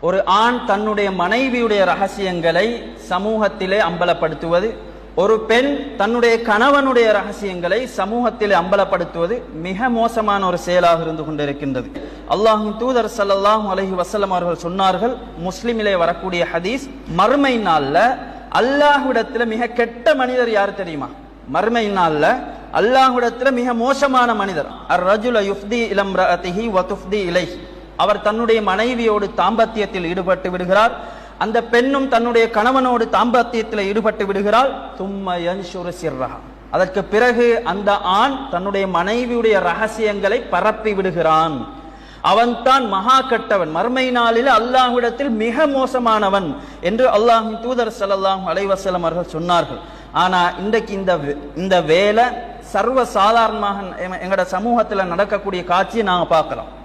ஒரு ஆண் தன்னுடைய மனைவியுடைய ரகசியங்களை சமூகத்திலே அம்பலப்படுத்துவது ஒரு பெண் தன்னுடைய கணவனுடைய ரகசியங்களை சமூகத்திலே அம்பலப்படுத்துவது மிக மோசமான ஒரு செயலாக இருந்து கொண்டிருக்கின்றது. அல்லாஹின் தூதர் ஸல்லல்லாஹு அலஹி வசலம் அவர்கள் சொன்னார்கள் முஸ்லிமிலே வரக்கூடிய ஹதீஸ் மறுமை நாள்ல அல்லாஹ்விடத்துல மிக கெட்ட மனிதர் யார் தெரியுமா? மறுமை நாள்ல அல்லாஹ்விடத்துல மிக மோசமான மனிதர். அர் ரஜுல யுஃப்தி இலம் ரஹி வ இலை அவர் தன்னுடைய மனைவியோடு தாம்பத்தியத்தில் ஈடுபட்டு விடுகிறார். அந்த பெண்ணும் தன்னுடைய கணவனோடு தாம்பத்தியத்தில் ஈடுபட்டு விடுகிறாள். தும்மயன் யன்ஷுரு அதற்கு பிறகு அந்த ஆண் தன்னுடைய மனைவியுடைய ரகசியங்களை பரப்பி விடுகிறான். அவன்தான் மகா கட்டவன். மர்மை நாளில் அல்லாஹ்விடத்தில் மிக மோசமானவன் என்று அல்லாஹின் தூதர் ஸல்லல்லாஹு அலைவசலம் அவர்கள் சொன்னார்கள். ஆனா இன்றைக்கு இந்த வே- இந்த வேலை சர்வ சாதாரணமாக எங்களோட சமூகத்தில் நடக்கக்கூடிய காட்சியை நாங்கள் பார்க்கலாம்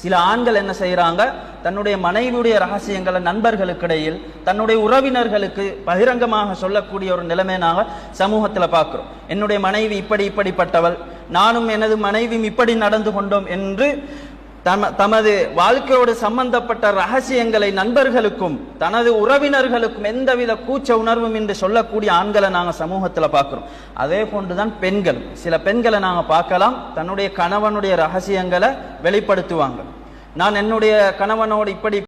சில ஆண்கள் என்ன செய்யறாங்க தன்னுடைய மனைவியுடைய ரகசியங்களை நண்பர்களுக்கிடையில் தன்னுடைய உறவினர்களுக்கு பகிரங்கமாக சொல்லக்கூடிய ஒரு நிலைமை நாங்கள் சமூகத்தில் பார்க்குறோம். என்னுடைய மனைவி இப்படி இப்படிப்பட்டவள் நானும் எனது மனைவியும் இப்படி நடந்து கொண்டோம் என்று தம தமது வாழ்க்கையோடு சம்பந்தப்பட்ட ரகசியங்களை நண்பர்களுக்கும் தனது உறவினர்களுக்கும் எந்தவித கூச்ச உணர்வும் என்று சொல்லக்கூடிய ஆண்களை நாங்கள் சமூகத்தில் பார்க்குறோம். அதே போன்றுதான் பெண்கள் சில பெண்களை நாங்கள் பார்க்கலாம் தன்னுடைய கணவனுடைய ரகசியங்களை வெளிப்படுத்துவாங்க. நான் என்னுடைய கணவனோடு இப்படி